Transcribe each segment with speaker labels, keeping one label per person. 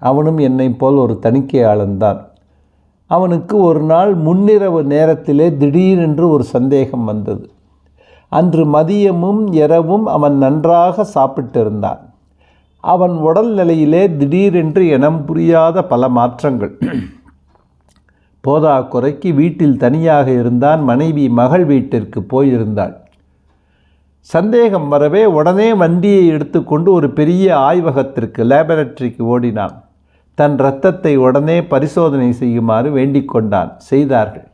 Speaker 1: அவனும் என்னைப் போல் ஒரு தணிக்கையாளன்தான். அவனுக்கு ஒரு நாள் முன்னிரவு நேரத்திலே திடீரென்று ஒரு சந்தேகம் வந்தது. அன்று மதியமும் இரவும் அவன் நன்றாக சாப்பிட்டிருந்தான். அவன் உடல் நிலையிலே திடீரென்று இனம் புரியாத பல மாற்றங்கள். போதா குறைக்கு வீட்டில் தனியாக இருந்தான் மனைவி மகள் வீட்டிற்கு போயிருந்தாள். சந்தேகம் வரவே உடனே வண்டியை எடுத்துக்கொண்டு ஒரு பெரிய ஆய்வகத்திற்கு லேபரட்டரிக்கு ஓடினான். தன் இரத்தத்தை உடனே பரிசோதனை செய்யுமாறு வேண்டிக் கொண்டான் செய்தார்கள்.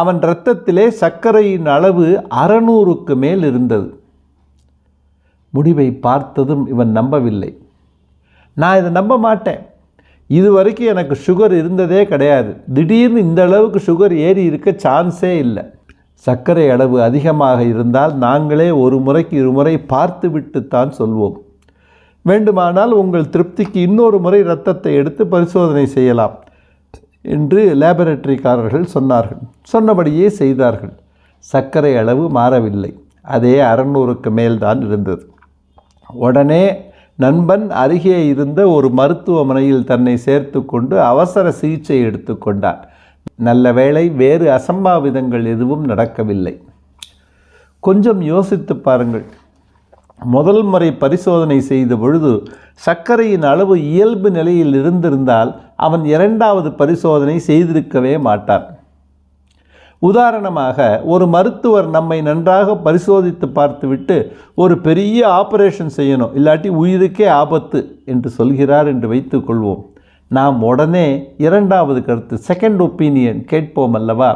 Speaker 1: அவன் இரத்தத்திலே சர்க்கரையின் அளவு அறநூறுக்கு மேல் இருந்தது. முடிவை பார்த்ததும் இவன் நம்பவில்லை. நான் இதை நம்ப மாட்டேன். இது வரைக்கும் எனக்கு சுகர் இருந்ததே கிடையாது. திடீர்னு இந்த அளவுக்கு சுகர் ஏறி இருக்க சான்ஸே இல்லை. சர்க்கரை அளவு அதிகமாக இருந்தால் நாங்களே ஒரு முறைக்கு இருமுறை பார்த்துவிட்டுத்தான் சொல்வோம். வேண்டுமானால் உங்கள் திருப்திக்கு இன்னொரு முறை இரத்தத்தை எடுத்து பரிசோதனை செய்யலாம் என்று லேபரட்டரிக்காரர்கள் சொன்னார்கள். சொன்னபடியே செய்தார்கள். சர்க்கரை அளவு மாறவில்லை. அதே அறநூறுக்கு மேல்தான் இருந்தது. உடனே நண்பன் அருகே இருந்த ஒரு மருத்துவமனையில் தன்னை சேர்த்து கொண்டு அவசர சிகிச்சை எடுத்துக்கொண்டான் நல்ல வேளை வேறு அசம்பாவிதங்கள் எதுவும் நடக்கவில்லை. கொஞ்சம் யோசித்து பாருங்கள். முதல் முறை பரிசோதனை செய்த பொழுது சர்க்கரையின் அளவு இயல்பு நிலையில் இருந்திருந்தால் அவன் இரண்டாவது பரிசோதனை செய்திருக்கவே மாட்டான். உதாரணமாக ஒரு மருத்துவர் நம்மை நன்றாக பரிசோதித்து பார்த்துவிட்டு ஒரு பெரிய ஆபரேஷன் செய்யணும் இல்லாட்டி உயிருக்கே ஆபத்து என்று சொல்கிறார் என்று வைத்துக்கொள்வோம் நாம் உடனே இரண்டாவது கருத்து செகண்ட் ஒப்பீனியன் கேட்போம் அல்லவா?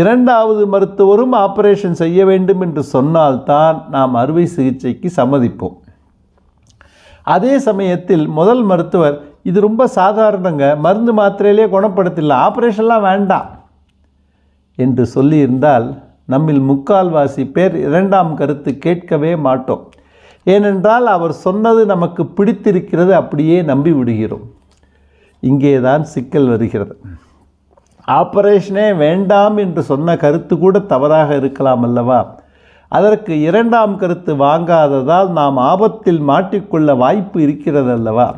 Speaker 1: இரண்டாவது மருத்துவரும் ஆப்ரேஷன் செய்ய வேண்டும் என்று சொன்னால்தான் நாம் அறுவை சிகிச்சைக்கு சம்மதிப்போம். அதே சமயத்தில் முதல் மருத்துவர் இது ரொம்ப சாதாரணங்க மருந்து மாத்திரையிலே குணப்படுத்திடலாம் ஆப்ரேஷன்லாம் வேண்டாம் என்று சொல்லியிருந்தால் நம்மில் முக்கால்வாசி பேர் இரண்டாம் கருத்து கேட்கவே மாட்டோம். ஏனென்றால் அவர் சொன்னது நமக்கு பிடித்திருக்கிறது அப்படியே நம்பி விடுகிறோம் இங்கே தான் சிக்கல் வருகிறது. ஆப்பரேஷனே வேண்டாம் என்று சொன்ன கருத்து கூட தவறாக இருக்கலாம் அல்லவா? அதற்கு இரண்டாம் கருத்து வாங்காததால் நாம் ஆபத்தில் மாட்டிக்கொள்ள வாய்ப்பு இருக்கிறது அல்லவா?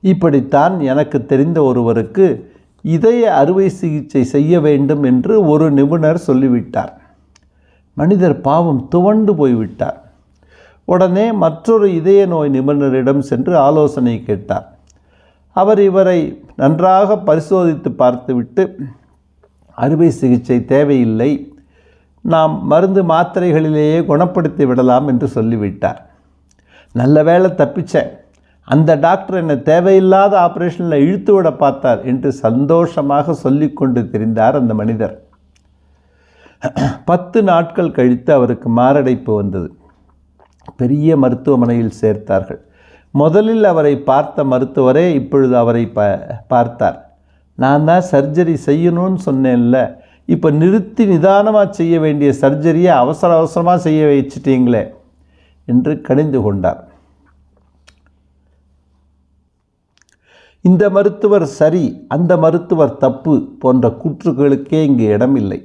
Speaker 1: இப்படித்தான் எனக்கு தெரிந்த ஒருவருக்கு இதய அறுவை சிகிச்சை செய்ய வேண்டும் என்று ஒரு நிபுணர் சொல்லிவிட்டார். மனிதர் பாவம் துவண்டு போய்விட்டார். உடனே மற்றொரு இதய நோய் நிபுணரிடம் சென்று ஆலோசனை கேட்டார். அவர் இவரை நன்றாக பரிசோதித்து பார்த்துவிட்டு அறுவை சிகிச்சை தேவையில்லை நாம் மருந்து மாத்திரைகளிலேயே குணப்படுத்தி விடலாம் என்று சொல்லிவிட்டார். நல்ல வேளை தப்பிச்சேன் அந்த டாக்டர் என்னை தேவையில்லாத ஆப்ரேஷனில் இழுத்து விட பார்த்தார் என்று சந்தோஷமாக சொல்லிக்கொண்டு தெரிந்தார் அந்த மனிதர். பத்து நாட்கள் கழித்து அவருக்கு மாரடைப்பு வந்தது. பெரிய மருத்துவமனையில் சேர்த்தார்கள். முதலில் அவரை பார்த்த மருத்துவரே இப்பொழுது அவரை ப பார்த்தார். நான் தான் சர்ஜரி செய்யணும்னு சொன்னேன்ல இப்போ நிறுத்தி நிதானமாக செய்ய வேண்டிய சர்ஜரியை அவசர அவசரமாக செய்ய வச்சிட்டீங்களே என்று கணிந்து கொண்டார். இந்த மருத்துவர் சரி அந்த மருத்துவர் தப்பு போன்ற கூற்றுகளுக்கே இங்கு இடமில்லை.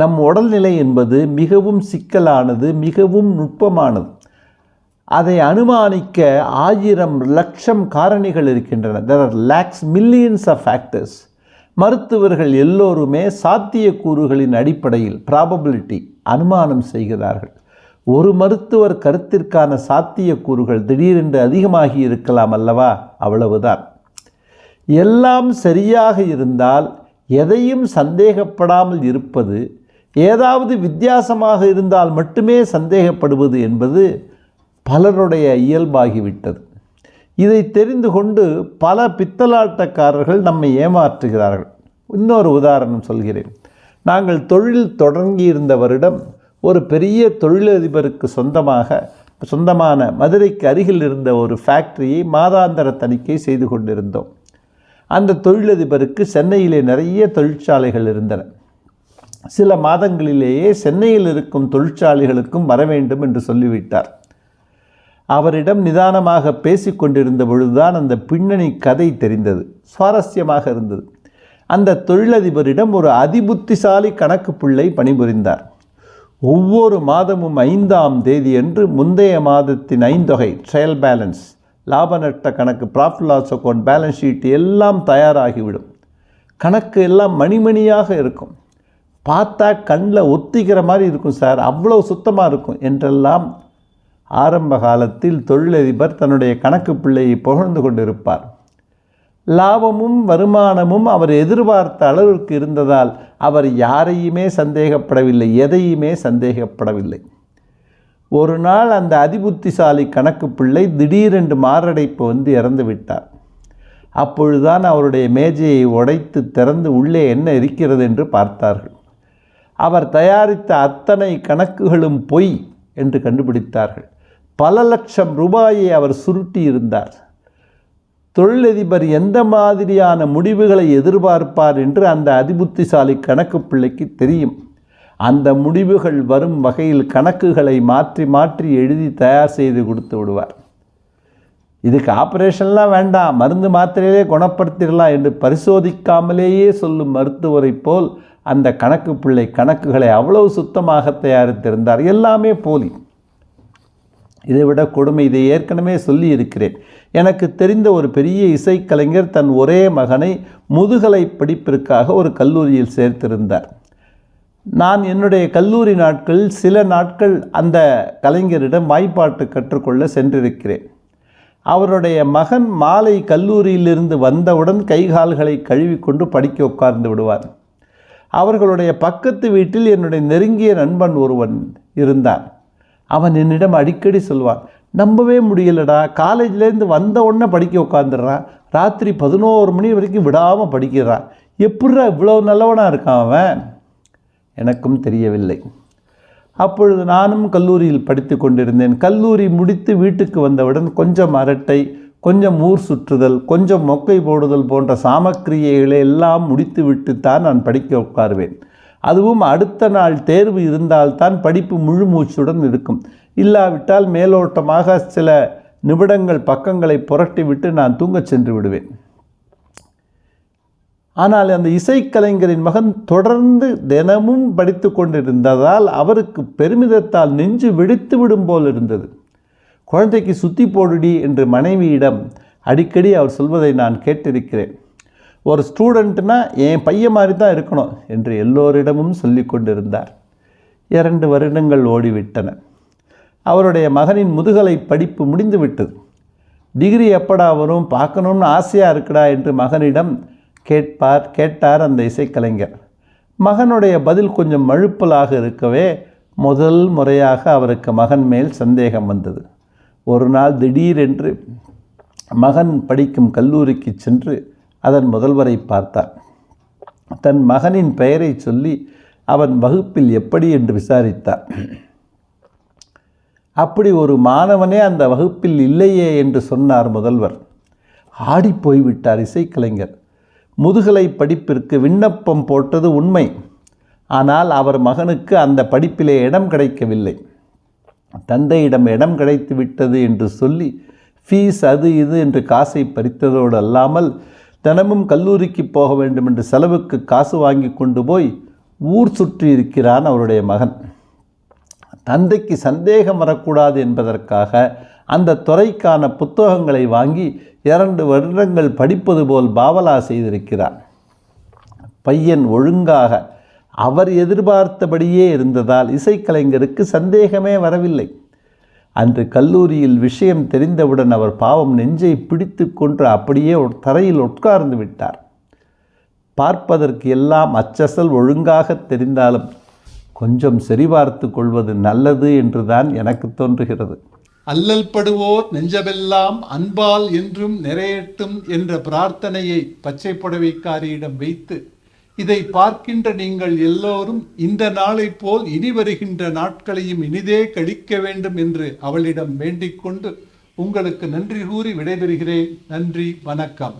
Speaker 1: நம் உடல்நிலை என்பது மிகவும் சிக்கலானது மிகவும் நுட்பமானது. அதை அனுமானிக்க ஆயிரம் லட்சம் காரணிகள் இருக்கின்றன. There are lakhs millions of factors மருத்துவர்கள் எல்லோருமே சாத்தியக்கூறுகளின் அடிப்படையில் ப்ராபபிலிட்டி அனுமானம் செய்கிறார்கள். ஒரு மருத்துவர் கருத்திற்கான சாத்தியக்கூறுகள் திடீரென்று அதிகமாகி இருக்கலாம் அல்லவா? அவ்வளவுதான். எல்லாம் சரியாக இருந்தால் எதையும் சந்தேகப்படாமல் இருப்பது ஏதாவது வித்தியாசமாக இருந்தால் மட்டுமே சந்தேகப்படுவது என்பது பலருடைய இயல்பாகிவிட்டது. இதை தெரிந்து கொண்டு பல பித்தலாட்டக்காரர்கள் நம்மை ஏமாற்றுகிறார்கள். இன்னொரு உதாரணம் சொல்கிறேன். நாங்கள் தொழில் தொடங்கியிருந்தவரிடம் ஒரு பெரிய தொழிலதிபருக்கு சொந்தமாக சொந்தமான மதுரைக்கு அருகில் இருந்த ஒரு ஃபேக்டரியை மாதாந்திர தணிக்கை செய்து கொண்டிருந்தோம். அந்த தொழிலதிபருக்கு சென்னையிலே நிறைய தொழிற்சாலைகள் இருந்தன. சில மாதங்களிலேயே சென்னையில் இருக்கும் தொழிற்சாலைகளுக்கும் வர வேண்டும் என்று சொல்லிவிட்டார். அவரிடம் நிதானமாக பேசிக்கொண்டிருந்த பொழுதுதான் அந்த பின்னணி கதை தெரிந்தது. சுவாரஸ்யமாக இருந்தது. அந்த தொழிலதிபரிடம் ஒரு அதிபுத்திசாலி கணக்கு பிள்ளை பணிபுரிந்தார். ஒவ்வொரு மாதமும் ஐந்தாம் தேதியன்று முந்தைய மாதத்தின் ஐந்தொகை ட்ரையல் பேலன்ஸ் லாப நட்ட கணக்கு profit loss account balance sheet எல்லாம் தயாராகிவிடும். கணக்கு எல்லாம் மணிமணியாக இருக்கும். பார்த்தா கண்ணில் ஒத்திக்கிற மாதிரி இருக்கும் சார் அவ்வளோ சுத்தமாக இருக்கும் என்றெல்லாம் ஆரம்ப காலத்தில் தொழிலதிபர் தன்னுடைய கணக்கு பிள்ளையை புகழ்ந்து கொண்டிருப்பார். லாபமும் வருமானமும் அவர் எதிர்பார்த்த அளவிற்கு இருந்ததால் அவர் யாரையுமே சந்தேகப்படவில்லை எதையுமே சந்தேகப்படவில்லை. ஒரு நாள் அந்த அதிபுத்திசாலி கணக்கு பிள்ளை திடீரென்று மாரடைப்பு வந்து இறந்து விட்டார். அப்பொழுதுதான் அவருடைய மேஜையை உடைத்து திறந்து உள்ளே என்ன இருக்கிறது என்று பார்த்தார்கள். அவர் தயாரித்த அத்தனை கணக்குகளும் பொய் என்று கண்டுபிடித்தார்கள். பல லட்சம் ரூபாயை அவர் சுருட்டி இருந்தார் தொழிலதிபர் எந்த மாதிரியான முடிவுகளை எதிர்பார்ப்பார் என்று அந்த அதிபுத்திசாலி கணக்கு பிள்ளைக்கு தெரியும். அந்த முடிவுகள் வரும் வகையில் கணக்குகளை மாற்றி மாற்றி எழுதி தயார் செய்து கொடுத்து விடுவார். இதுக்கு ஆப்ரேஷன்லாம் வேண்டாம் மருந்து மாத்திரையிலே குணப்படுத்திடலாம் என்று பரிசோதிக்காமலேயே சொல்லும் மருத்துவரைப் போல் அந்த கணக்கு பிள்ளை கணக்குகளை அவ்வளவு சுத்தமாக தயாரித்திருந்தார். எல்லாமே போலி. இதை விட கொடுமை இதை ஏற்கனவே சொல்லி இருக்கிறேன் எனக்கு தெரிந்த ஒரு பெரிய இசைக்கலைஞர் தன் ஒரே மகனை முதுகலை படிப்பிற்காக ஒரு கல்லூரியில் சேர்த்திருந்தார். நான் என்னுடைய கல்லூரி நாட்களில் சில நாட்கள் அந்த கலைஞரிடம் வாய்ப்பாட்டு கற்றுக்கொள்ள சென்றிருக்கிறேன். அவருடைய மகன் மாலை கல்லூரியிலிருந்து வந்தவுடன் கைகால்களை கழுவிக்கொண்டு படிக்க உட்கார்ந்து விடுவார். அவர்களுடைய பக்கத்து வீட்டில் என்னுடைய நெருங்கிய நண்பன் ஒருவன் இருந்தான். அவன் என்னிடம் அடிக்கடி சொல்வான் நம்பவே முடியலடா காலேஜ்லேருந்து வந்த உடனே படிக்க உட்காந்துடுறான் ராத்திரி பதினோரு மணி வரைக்கும் விடாமல் படிக்கிறான். எப்படிடா இவ்வளோ நல்லவனாக இருக்கான் அவன்? எனக்கும் தெரியவில்லை. அப்பொழுது நானும் கல்லூரியில் படித்து கொண்டிருந்தேன். கல்லூரி முடித்து வீட்டுக்கு வந்தவுடன் கொஞ்சம் அரட்டை கொஞ்சம் ஊர் சுற்றுதல் கொஞ்சம் மொக்கை போடுதல் போன்ற சாமக்கிரியைகளை எல்லாம் முடித்து விட்டுத்தான் நான் படிக்க உட்காருவேன். அதுவும் அடுத்த நாள் தேர்வு இருந்தால்தான் படிப்பு முழு மூச்சுடன் இருக்கும். இல்லாவிட்டால் மேலோட்டமாக சில நிமிடங்கள் பக்கங்களை புரட்டிவிட்டு நான் தூங்கச் சென்று விடுவேன். ஆனால் அந்த இசைக்கலைஞரின் மகன் தொடர்ந்து தினமும் படித்து கொண்டிருந்ததால் அவருக்கு பெருமிதத்தால் நெஞ்சு வெடித்து விடும் போல் இருந்தது. குழந்தைக்கு சுத்தி போடுடி என்று மனைவியிடம் அடிக்கடி அவர் சொல்வதை நான் கேட்டிருக்கிறேன். ஒரு ஸ்டூடெண்ட்னா என் பையன் மாதிரி தான் இருக்கணும் என்று எல்லோரிடமும் சொல்லி கொண்டிருந்தார். இரண்டு வருடங்கள் ஓடிவிட்டன. அவருடைய மகனின் முதுகலை படிப்பு முடிந்து விட்டது. டிகிரி எப்படா வரும் பார்க்கணும்னு ஆசையாக இருக்குடா என்று மகனிடம் கேட்பார் கேட்டார் அந்த இசைக்கலைஞர். மகனுடைய பதில் கொஞ்சம் மழுப்பலாக இருக்கவே முதல் முறையாக அவருக்கு மகன் மேல் சந்தேகம் வந்தது. ஒரு நாள் திடீரென்று மகன் படிக்கும் கல்லூரிக்கு சென்று அதன் முதல்வரை பார்த்தார். தன் மகனின் பெயரை சொல்லி அவன் வகுப்பில் எப்படி என்று விசாரித்தார். அப்படி ஒரு மாணவனே அந்த வகுப்பில் இல்லையே என்று சொன்னார் முதல்வர். ஆடிப்போய்விட்டார் இசைக்கலைஞர். முதுகலை படிப்பிற்கு விண்ணப்பம் போட்டது உண்மை. ஆனால் அவர் மகனுக்கு அந்த படிப்பிலே இடம் கிடைக்கவில்லை. தந்தையிடம் இடம் கிடைத்து விட்டது என்று சொல்லி ஃபீஸ் அது இது என்று காசை பறித்ததோடு அல்லாமல் தினமும் கல்லூரிக்கு போக வேண்டும் என்று செலவுக்கு காசு வாங்கி கொண்டு போய் ஊர் சுற்றி இருக்கிறான் அவருடைய மகன். தந்தைக்கு சந்தேகம் வரக்கூடாது என்பதற்காக அந்த துறைக்கான புத்தகங்களை வாங்கி இரண்டு வருடங்கள் படிப்பது போல் பாவலா செய்திருக்கிறார் பையன் ஒழுங்காக அவர் எதிர்பார்த்தபடியே இருந்ததால் இசைக்கலைஞருக்கு சந்தேகமே வரவில்லை. அன்று கல்லூரியில் விஷயம் தெரிந்தவுடன் அவர் பாவம் நெஞ்சை பிடித்து கொன்று அப்படியே தரையில் உட்கார்ந்து விட்டார். பார்ப்பதற்கு எல்லாம் அச்சசல் ஒழுங்காக தெரிந்தாலும் கொஞ்சம் சரிபார்த்து கொள்வது நல்லது என்றுதான் எனக்கு தோன்றுகிறது.
Speaker 2: அல்லல் படுவோர் நெஞ்சமெல்லாம் அன்பால் என்றும் நிறையட்டும் என்ற பிரார்த்தனையை பச்சை புடவைக்காரியிடம் வைத்து இதை பார்க்கின்ற நீங்கள் எல்லோரும் இந்த நாளை போல் இனி வருகின்ற நாட்களையும் இனிதே கழிக்க வேண்டும் என்று அவளிடம் வேண்டிக் கொண்டு உங்களுக்கு நன்றி கூறி விடைபெறுகிறேன். நன்றி வணக்கம்.